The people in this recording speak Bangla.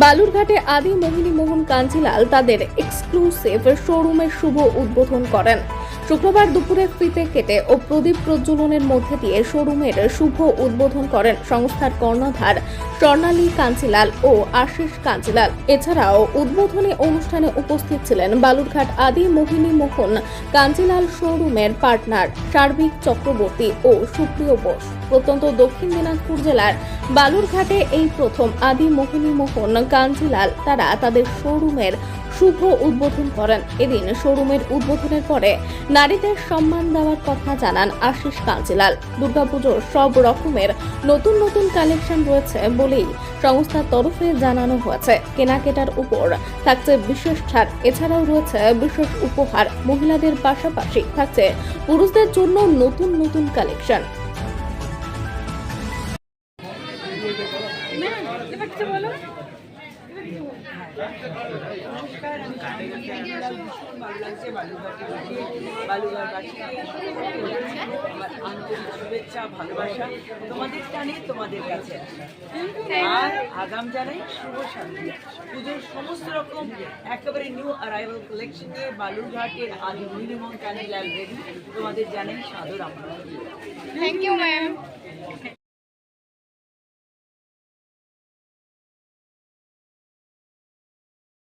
বালুরঘাটে আদি মোহিনী মোহন কাঞ্জিলাল তাদের এক্সক্লুসিভ শোরুমের শুভ উদ্বোধন করেন। শুক্রবার দুপুরে ফিতে কেটে ও প্রদীপ প্রজ্বলনের মধ্যে দিয়ে শোরুমের শুভ উদ্বোধন করেন সংস্থার কর্ণধার স্বর্ণালী কাঞ্চিলাল ও আশিস কাঞ্চিলাল। এছাড়াও উদ্বোধনী অনুষ্ঠানে উপস্থিত ছিলেন বালুরঘাট আদি মোহিনী মোহন, কাঞ্চিলাল শোরুমের পার্টনার সার্বিক চক্রবর্তী ও সুপ্রিয় বোস। প্রত্যন্ত দক্ষিণ দিনাজপুর জেলার বালুরঘাটে এই প্রথম আদি মোহিনী মোহন, কাঞ্চিলাল তারা তাদের শোরুমের শুভ উদ্বোধন করেন। এদিন শোরুমের উদ্বোধনের পরে নারীদের সম্মান দেওয়ার কথা জানান আশিস কাঞ্চিলাল দুর্গাপুজোর সব রকমের নতুন নতুন কালেকশন রয়েছে বলেই সংস্থার তরফে জানানো হয়েছে। কেনাকাটার উপর থাকছে বিশেষ ছাড়। এছাড়াও রয়েছে বিশেষ উপহার। মহিলাদের পাশাপাশি থাকছে পুরুষদের জন্য নতুন নতুন কালেকশন। নমস্কার আন্তরিক শুভেচ্ছা ভালোবাসা তোমাদের টানে তোমাদের কাছে আর আগাম জানাই শুভ শান্তি পুজোর সমস্ত রকম একেবারে নিউ অ্যারাইভাল কালেকশন নিয়ে বালুরঘাটের আদি মিনিমাম ক্যান্ডেল রেডি তোমাদের জানাই সাদর আমার থ্যাংক ইউ